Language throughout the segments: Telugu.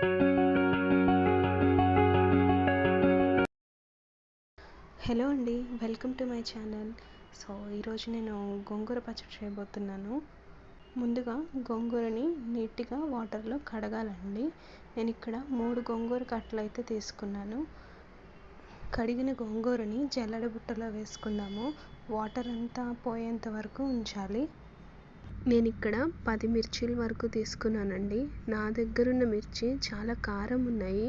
హలో అండి welcome to my channel so ఈరోజు నేను గోంగూర పచ్చడి చేయబోతున్నాను. ముందుగా గోంగూరని నీట్గా వాటర్లో కడగాలండి. నేను ఇక్కడ మూడు గోంగూర కట్టలు అయితే తీసుకున్నాను. కడిగిన గోంగూరని జల్లెడ బుట్టలో వేసుకుందాము. వాటర్ అంతా పోయేంత వరకు ఉంచాలి. నేను ఇక్కడ పది మిర్చీల వరకు తీసుకున్నానండి. నా దగ్గర ఉన్న మిర్చి చాలా కారం ఉన్నాయి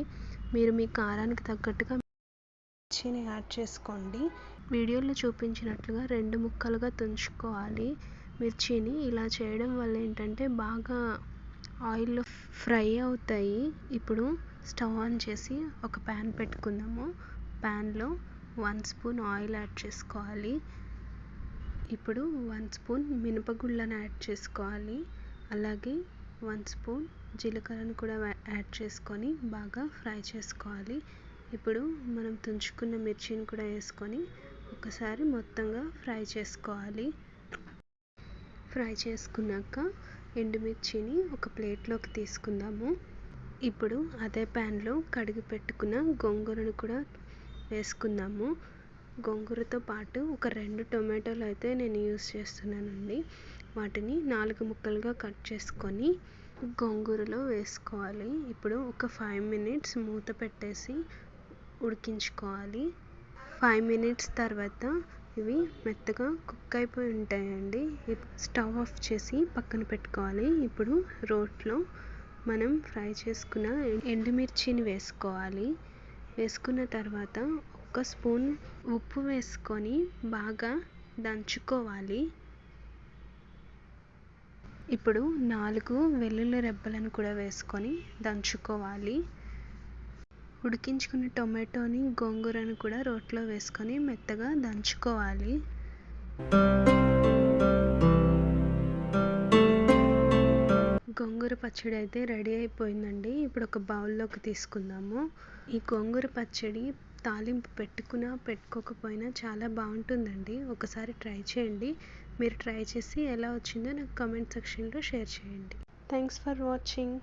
మీరు మీ కారానికి తగ్గట్టుగా మిర్చిని యాడ్ చేసుకోండి. వీడియోలో చూపించినట్లుగా రెండు ముక్కలుగా తుంచుకోవాలి. మిర్చిని ఇలా చేయడం వల్ల ఏంటంటే బాగా ఆయిల్లో ఫ్రై అవుతాయి. ఇప్పుడు స్టవ్ ఆన్ చేసి ఒక ప్యాన్ పెట్టుకుందాము. ప్యాన్లో వన్ స్పూన్ ఆయిల్ యాడ్ చేసుకోవాలి. ఇప్పుడు వన్ స్పూన్ మినపగుళ్ళను యాడ్ చేసుకోవాలి. అలాగే వన్ స్పూన్ జీలకర్రను కూడా యాడ్ చేసుకొని బాగా ఫ్రై చేసుకోవాలి. ఇప్పుడు మనం తుంచుకున్న మిర్చిని కూడా వేసుకొని ఒకసారి మొత్తంగా ఫ్రై చేసుకోవాలి. ఫ్రై చేసుకున్నాక ఎండుమిర్చిని ఒక ప్లేట్లోకి తీసుకుందాము. ఇప్పుడు అదే ప్యాన్లో కడిగి పెట్టుకున్న గోంగూరను కూడా వేసుకుందాము. గోంగూరతో పాటు ఒక రెండు టొమాటోలు అయితే నేను యూస్ చేస్తున్నానండి. వాటిని నాలుగు ముక్కలుగా కట్ చేసుకొని గోంగూరలో వేసుకోవాలి. ఇప్పుడు ఒక ఫైవ్ మినిట్స్ మూత పెట్టేసి ఉడికించుకోవాలి. ఫైవ్ మినిట్స్ తర్వాత ఇవి మెత్తగా కుక్ అయిపోయి ఉంటాయండి. స్టవ్ ఆఫ్ చేసి పక్కన పెట్టుకోవాలి. ఇప్పుడు రోట్లో మనం ఫ్రై చేసుకున్న ఎండుమిర్చిని వేసుకోవాలి. వేసుకున్న తర్వాత ఒక స్పూన్ ఉప్పు వేసుకొని బాగా దంచుకోవాలి. ఇప్పుడు నాలుగు వెల్లుల్లి రెబ్బలను కూడా వేసుకొని దంచుకోవాలి. ఉడికించుకున్న టొమాటోని గోంగూరను కూడా రోట్లో వేసుకొని మెత్తగా దంచుకోవాలి. గోంగూర పచ్చడి అయితే రెడీ అయిపోయిందండి. ఇప్పుడు ఒక బౌల్లోకి తీసుకుందాము. ఈ గోంగూర పచ్చడి తాలింపు పెట్టుకున్నా పెట్టుకోకపోయినా చాలా బాగుంటుందండి. ఒకసారి ట్రై చేయండి. మీరు ట్రై చేసి ఎలా వచ్చిందో నాకు కామెంట్ సెక్షన్లో షేర్ చేయండి. Thanks for watching.